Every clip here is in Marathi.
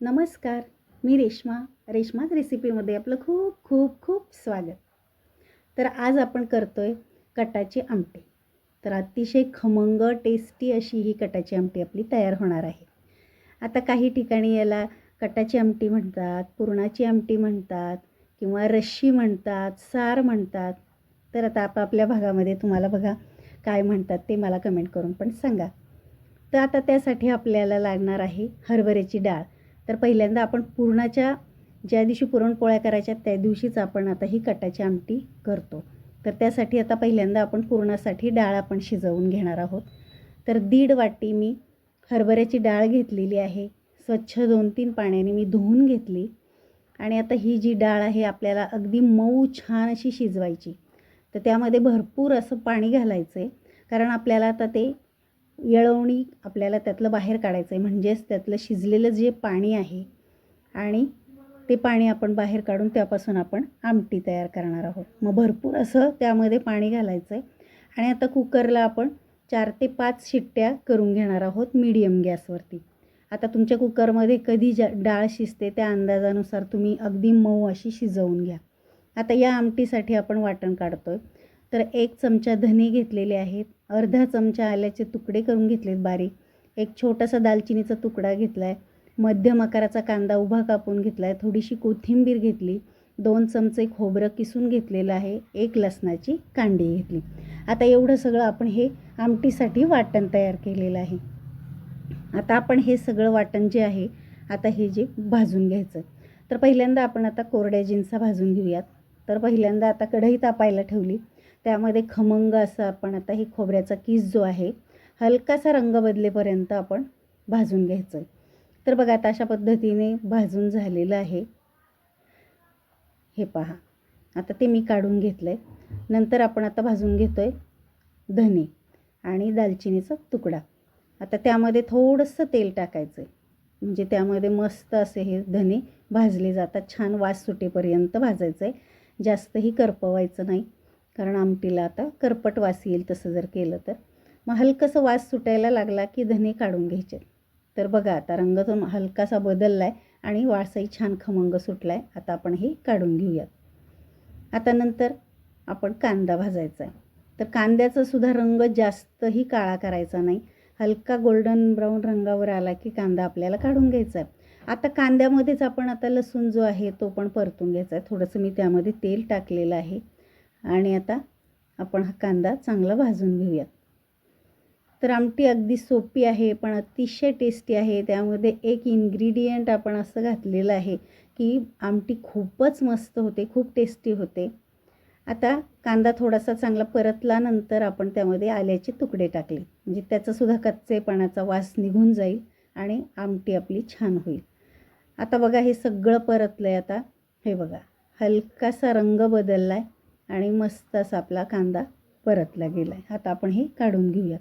नमस्कार मी रेश्मा. रेश्माच रेसिपीमध्ये आपलं खूप खूप खूप स्वागत. तर आज आपण करतो आहे कटाची आमटी. तर अतिशय खमंग टेस्टी अशी ही कटाची आमटी आपली तयार होणार आहे. आता काही ठिकाणी याला कटाची आमटी म्हणतात पुरणाची आमटी म्हणतात किंवा रश्शी म्हणतात सार म्हणतात. तर आता आपापल्या भागामध्ये तुम्हाला बघा काय म्हणतात ते मला कमेंट करून पण सांगा. तर आता त्यासाठी आपल्याला लागणार आहे हरभऱ्याची डाळ. तर पहिल्यांदा आपण पुरणाच्या ज्या दिवशी पुरणपोळ्या करायच्या त्या दिवशीच आपण आता ही कटाची आमटी करतो. तर त्यासाठी आता पहिल्यांदा आपण पुरणासाठी डाळ आपण शिजवून घेणार आहोत. तर दीड वाटी मी हरभऱ्याची डाळ घेतलेली आहे. स्वच्छ दोन तीन पाण्याने मी धुवून घेतली. आणि आता ही जी डाळ आहे आपल्याला अगदी मऊ छान अशी शिजवायची. तर त्यामध्ये भरपूर असं पाणी घालायचं आहे कारण आपल्याला आता ते येळवणी आपल्याला त्यातलं बाहेर काढायचं आहे म्हणजेच त्यातलं शिजलेलं जे पाणी आहे आणि ते पाणी आपण बाहेर काढून त्यापासून आपण आमटी तयार करणार आहोत. मग भरपूर असं त्यामध्ये पाणी घालायचं आहे आणि आता कुकरला आपण चार ते पाच शिट्ट्या करून घेणार आहोत मीडियम गॅसवरती. आता तुमच्या कुकरमध्ये कधी जा डाळ शिजते त्या अंदाजानुसार तुम्ही अगदी मऊ अशी शिजवून घ्या. आता या आमटीसाठी आपण वाटण काढतो आहे तर एक चमचा धने घेतलेले आहेत. अर्धा चमचा आल्याचे तुकडे करून घेतलेत बारीक. एक छोटासा दालचिनीचा तुकडा घेतला आहे मध्यम आकाराचा कांदा उभा कापून घेतला आहे थोडीशी कोथिंबीर घेतली. दोन चमचे खोबरं किसून घेतलेलं आहे. एक लसणाची कांडी घेतली. आता एवढं सगळं आपण हे आमटीसाठी वाटण तयार केलेलं आहे. आता आपण हे सगळं वाटण जे आहे आता हे जे भाजून घ्यायचं. तर पहिल्यांदा आपण आता कोरड्या जिन्सा भाजून घेऊयात. तर पहिल्यांदा आता कढई तापायला ठेवली. त्यामध्ये खमंग असं आपण आता ही खोबऱ्याचा किस जो आहे हलकासा रंग बदलेपर्यंत आपण भाजून घ्यायचं. आहे तर बघा आता अशा पद्धतीने भाजून झालेलं आहे. हे पहा. आता ते मी काढून घेतलं आहे नंतर आपण आता भाजून घेतो आहे धने आणि दालचिनीचा तुकडा. आता त्यामध्ये थोडंसं तेल टाकायचं आहे म्हणजे त्यामध्ये मस्त असे हे धने भाजले जातात. छान वास सुटेपर्यंत भाजायचं आहे जास्तही करपवायचं नाही. कारण आमटीला आता करपट वास येईल तसं जर केलं तर. मग हलकंसं वास सुटायला लागला की धने काढून घ्यायचे. तर बघा आता रंग तो हलकासा बदलला आहे आणि वासही छान खमंग सुटला आहे आता आपण हे काढून घेऊयात. आता नंतर आपण कांदा भाजायचा आहे. तर कांद्याचा सुद्धा रंग जास्तही काळा करायचा नाही. हलका गोल्डन ब्राऊन रंगावर आला की कांदा आपल्याला काढून घ्यायचा आहे. आता कांद्यामध्येच आपण आता लसूण जो आहे तो पण परतून घ्यायचा आहे. थोडंसं मी त्यामध्ये तेल टाकलेलं आहे. आणि आता आपण हा कांदा चांगला भाजून घेऊयात. तर आमटी अगदी सोपी आहे पण अतिशय टेस्टी आहे. त्यामध्ये एक इन्ग्रेडियंट आपण असं घातलेलं आहे की आमटी खूपच मस्त होते खूप टेस्टी होते. आता कांदा थोडासा चांगला परतल्यानंतर आपण त्यामध्ये आल्याचे तुकडे टाकले. म्हणजे त्याचासुद्धा कच्चेपणाचा वास निघून जाईल आणि आमटी आपली छान होईल. आता बघा हे सगळं परतलं आहे आता हे बघा हलकासा रंग बदलला आहे आणि मस्त असा आपला कांदा परतला गेला आहे आता आपण हे काढून घेऊया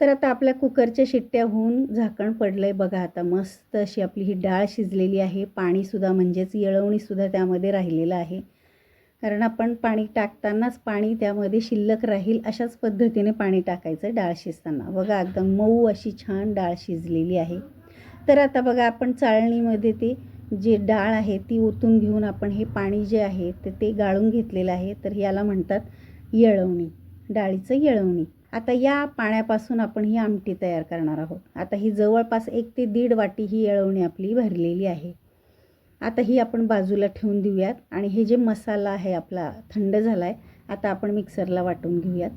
तर आता आपल्या कुकरच्या शिट्ट्या होऊन झाकण पडलं आहे बघा आता. मस्त अशी आपली ही डाळ शिजलेली आहे. पाणीसुद्धा म्हणजेच येळवणीसुद्धा त्यामध्ये राहिलेलं आहे. कारण आपण पाणी टाकतानाच पाणी त्यामध्ये शिल्लक राहील अशाच पद्धतीने पाणी टाकायचं डाळ शिजताना. बघा एकदम मऊ अशी छान डाळ शिजलेली आहे. तर आता बघा आपण चाळणीमध्ये ते जे डाळ आहे ती ओतून घेऊन आपण हे पाणी जे आहे ते ते गाळून घेतलेलं आहे. तर याला म्हणतात येळवणी. डाळीचं येळवणी. आता या पाण्यापासून आपण ही आमटी तयार करणार आहोत. आता ही जवळपास एक ते दीड वाटी ही येळवणी आपली भरलेली आहे. आता ही आपण बाजूला ठेवून देऊयात. आणि हे जे मसाला आहे आपला थंड झाला आहे आता आपण मिक्सरला वाटून घेऊयात.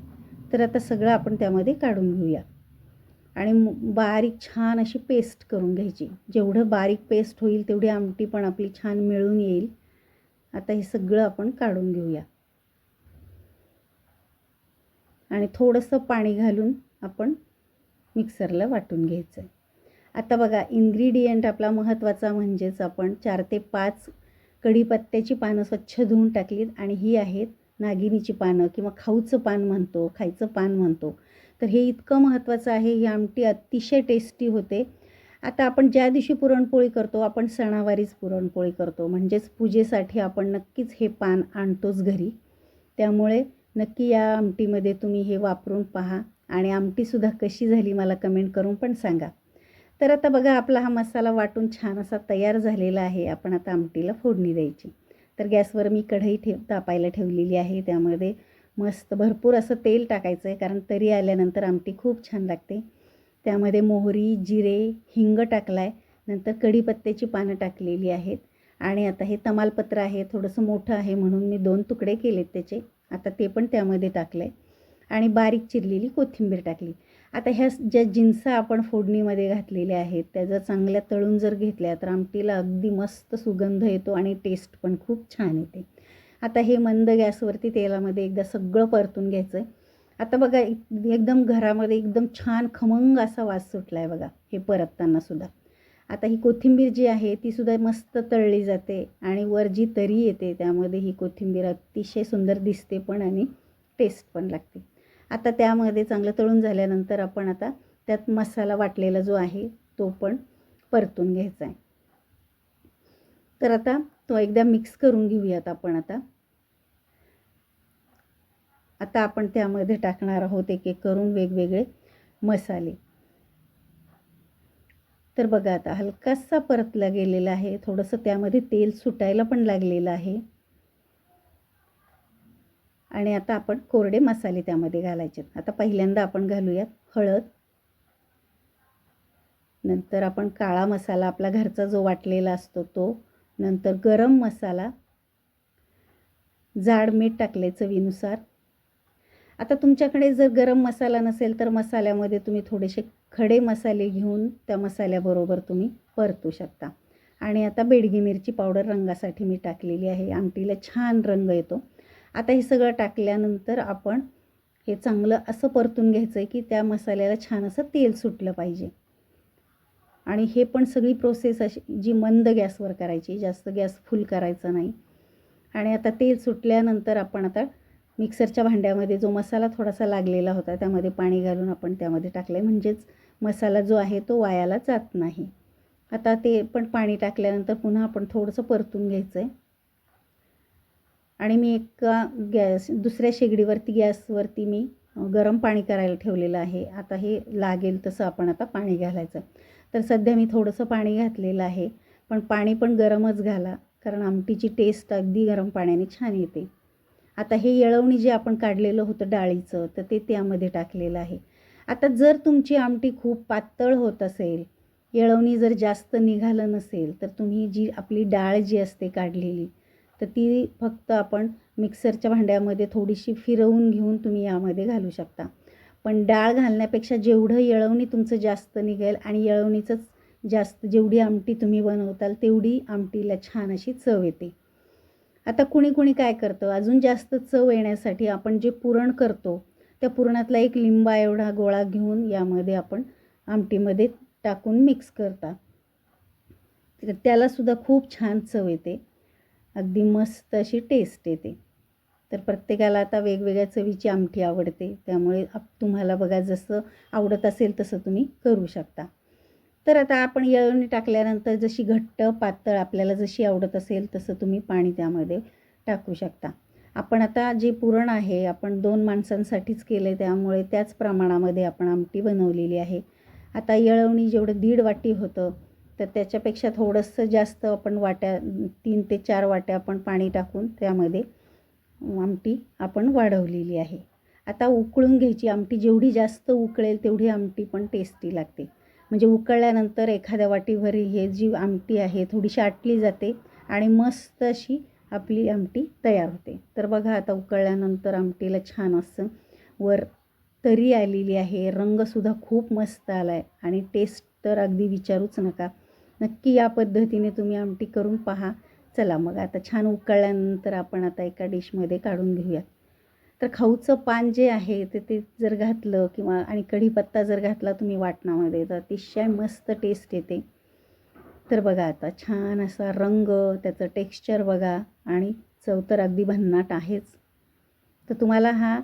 तर आता सगळं आपण त्यामध्ये काढून घेऊया आणि बारीक छान अशी पेस्ट करून घ्यायची. जेवढं बारीक पेस्ट होईल तेवढी आमटी पण आपली छान मिळून येईल. आता हे सगळं आपण काढून घेऊया. आणि थोडंसं पाणी घालून आपण मिक्सरला वाटून घ्यायचं आहे आता बघा इन्ग्रेडियंट आपला महत्त्वाचा म्हणजेच आपण चार ते पाच कढीपत्त्याची पानं स्वच्छ धुवून टाकलीत आणि ही आहेत नागिनीची पानं किंवा खाऊचं पान म्हणतो खायचं पान म्हणतो. तर हे इतकं महत्त्वाचं आहे ही आमटी अतिशय टेस्टी होते. आता आपण ज्या दिवशी पुरणपोळी करतो आपण सणावारीच पुरणपोळी करतो. म्हणजेच पूजेसाठी आपण नक्कीच हे पान आणतोच घरी. त्यामुळे नक्की या आमटीमध्ये तुम्ही हे वापरून पहा आणि आमटीसुद्धा कशी झाली मला कमेंट करून पण सांगा. तर आता बघा आपला हा मसाला वाटून छान असा तयार झालेला आहे. आपण आता आमटीला फोडणी द्यायची. तर गॅसवर मी कढई ठेव तापायला ठेवलेली आहे. त्यामध्ये मस्त भरपूर असं तेल टाकायचं आहे कारण तरी आल्यानंतर आमटी खूप छान लागते. त्यामध्ये मोहरी जिरे हिंग टाकला आहे नंतर कढीपत्त्याची पानं टाकलेली आहेत. आणि आता हे तमालपत्र आहे थोडंसं मोठं आहे म्हणून मी दोन तुकडे केलेत त्याचे. आता ते पण त्यामध्ये टाकलं आहे आणि बारीक चिरलेली कोथिंबीर टाकली. आता ह्या ज्या जिन्सा आपण फोडणीमध्ये घातलेल्या आहेत त्या जर चांगल्या तळून जर घेतल्या तर आमटीला अगदी मस्त सुगंध येतो आणि टेस्ट पण खूप छान येते. आता हे मंद गॅसवरती तेलामध्ये एकदा सगळं परतून घ्यायचं आहे आता बघा एकदम घरामध्ये एकदम छान खमंग असा वास सुटला आहे बघा हे परततानासुद्धा आता ही कोथिंबीर जी आहे तीसुद्धा मस्त तळली जाते आणि वर जी तरी येते त्यामध्ये ही कोथिंबीर अतिशय सुंदर दिसते पण आणि टेस्ट पण लागते. आता त्यामध्ये चांगलं तळून झाल्यानंतर आपण आता त्यात मसाला वाटलेला जो आहे तो पण परतून घ्यायचा आहे तर आता तो एकदा मिक्स करून घेऊयात आपण आता. आता आपण त्यामध्ये टाकणार आहोत एक एक करून वेगवेगळे मसाले. तर बघा आता हलकासा परतला गेलेला आहे. थोडंसं त्यामध्ये तेल सुटायला पण लागलेलं आहे. आणि आता आपण कोरडे मसाले त्यामध्ये घालायचे. आता पहिल्यांदा आपण घालूयात हळद. नंतर आपण काळा मसाला आपला घरचा जो वाटलेला असतो तो. नंतर गरम मसाला जाड मीठ टाकले चवीनुसार आता तुमच्याकडे जर गरम मसाला नसेल तर मसाल्यामध्ये तुम्ही थोडेसे खडे मसाले घेऊन त्या मसाल्याबरोबर तुम्ही परतू शकता. आणि आता बेडगी मिरची पावडर रंगासाठी मी टाकलेली आहे. आमटीला छान रंग येतो. आता हे सगळं टाकल्यानंतर आपण हे चांगलं असं परतून घ्यायचं आहे की त्या मसाल्याला छान असं तेल सुटलं पाहिजे. आणि हे पण सगळी प्रोसेस अशी जी मंद गॅसवर करायची जास्त गॅस फुल करायचा नाही. आणि आता तेल सुटल्यानंतर आपण आता मिक्सरच्या भांड्यामध्ये जो मसाला थोडासा लागलेला होता त्यामध्ये पाणी घालून आपण त्यामध्ये टाकलं आहे म्हणजेच मसाला जो आहे तो वायाला जात नाही. आता ते पण पाणी टाकल्यानंतर पुन्हा आपण थोडंसं परतून घ्यायचं आहे आणि मी एका गॅस दुसऱ्या शेगडीवरती गॅसवरती मी गरम पाणी करायला ठेवलेलं आहे. आता हे लागेल तसं आपण आता पाणी घालायचं. तर सध्या मी थोडंसं पाणी घातलेलं आहे. पण पाणी पण गरमच घाला कारण आमटीची टेस्ट अगदी गरम पाण्याने छान येते. आता हे येळवणी जे आपण काढलेलं होतं डाळीचं तर ते त्यामध्ये टाकलेलं आहे. आता जर तुमची आमटी खूप पातळ होत असेल येळवणी जर जास्त निघालं नसेल तर तुम्ही जी आपली डाळ जी असते काढलेली तर ती फक्त आपण मिक्सरच्या भांड्यामध्ये थोडीशी फिरवून घेऊन तुम्ही यामध्ये घालू शकता. पण डाळ घालण्यापेक्षा जेवढं येळवणी तुमचं जास्त निघेल आणि येळवणीचंच जास्त जेवढी आमटी तुम्ही बनवताल तेवढी आमटीला छान अशी चव येते. आता कुणी कुणी काय करतं अजून जास्त चव येण्यासाठी आपण जे पुरण करतो त्या पुरणातला एक लिंबा एवढा गोळा घेऊन यामध्ये आपण आमटीमध्ये टाकून मिक्स करता. तर त्यालासुद्धा खूप छान चव येते. अगदी मस्त अशी टेस्ट येते. तर प्रत्येकाला आता वेगवेगळ्या चवीची आमटी आवडते. त्यामुळे आप तुम्हाला बघा जसं आवडत असेल तसं तुम्ही करू शकता. तर आता आपण येळवणी टाकल्यानंतर जशी घट्ट पातळ आपल्याला जशी आवडत असेल तसं तुम्ही पाणी त्यामध्ये टाकू शकता. आपण आता जे पुरण आहे आपण दोन माणसांसाठीच केलं त्यामुळे त्याच प्रमाणामध्ये आपण आमटी बनवलेली आहे. आता येळवणी जेवढं दीड वाटी होतं तर त्याच्यापेक्षा थोडंसं जास्त आपण वाट्या तीन ते चार वाट्या आपण पाणी टाकून त्यामध्ये आमटी आपण वाढवलेली आहे. आता उकळून घ्यायची आमटी जेवढी जास्त उकळेल तेवढी आमटी पण टेस्टी लागते. म्हणजे उकळल्यानंतर एखाद्या वाटीभर हे जी आमटी आहे थोडीशी आटली जाते आणि मस्त अशी आपली आमटी तयार होते. तर बघा आता उकळल्यानंतर आमटीला छान असं वर तरी आलेली आहे. रंगसुद्धा खूप मस्त आला आहे आणि टेस्ट तर अगदी विचारूच नका. नक्की या पद्धतीने तुम्ही आमटी करून पहा. चला मग आता छान उकळल्यानंतर आपण आता एका डिशमध्ये काढून घेऊयात. तर खाऊचं पान जे आहे ते ते जर घातलं किंवा आणि कढीपत्ता जर घातला तुम्ही वाटणामध्ये तर अतिशय मस्त टेस्ट येते. तर बघा आता छान असा रंग त्याचं टेक्स्चर बघा आणि चव तर अगदी भन्नाट आहेच. तर तुम्हाला हा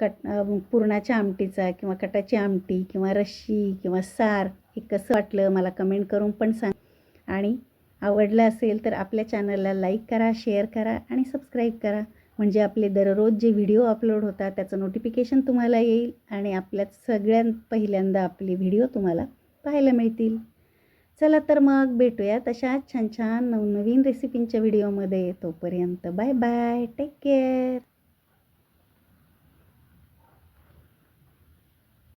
कट पुरणाच्या आमटीचा किंवा कटाची आमटी किंवा रश्शी किंवा सार हे कसं वाटलं मला कमेंट करून पण सांग. आणि आवडलं असेल तर आपल्या चॅनलला लाईक करा शेअर करा आणि सबस्क्राईब करा. म्हणजे आपले दररोज जे व्हिडिओ अपलोड होतात त्याचं नोटिफिकेशन तुम्हाला येईल आणि आपल्यात सगळ्यात पहिल्यांदा आपली व्हिडिओ तुम्हाला पाहायला मिळतील. चला तर मग भेटूया तशाच छान छान नवनवीन रेसिपींच्या व्हिडिओमध्ये तोपर्यंत बाय बाय टेक केअर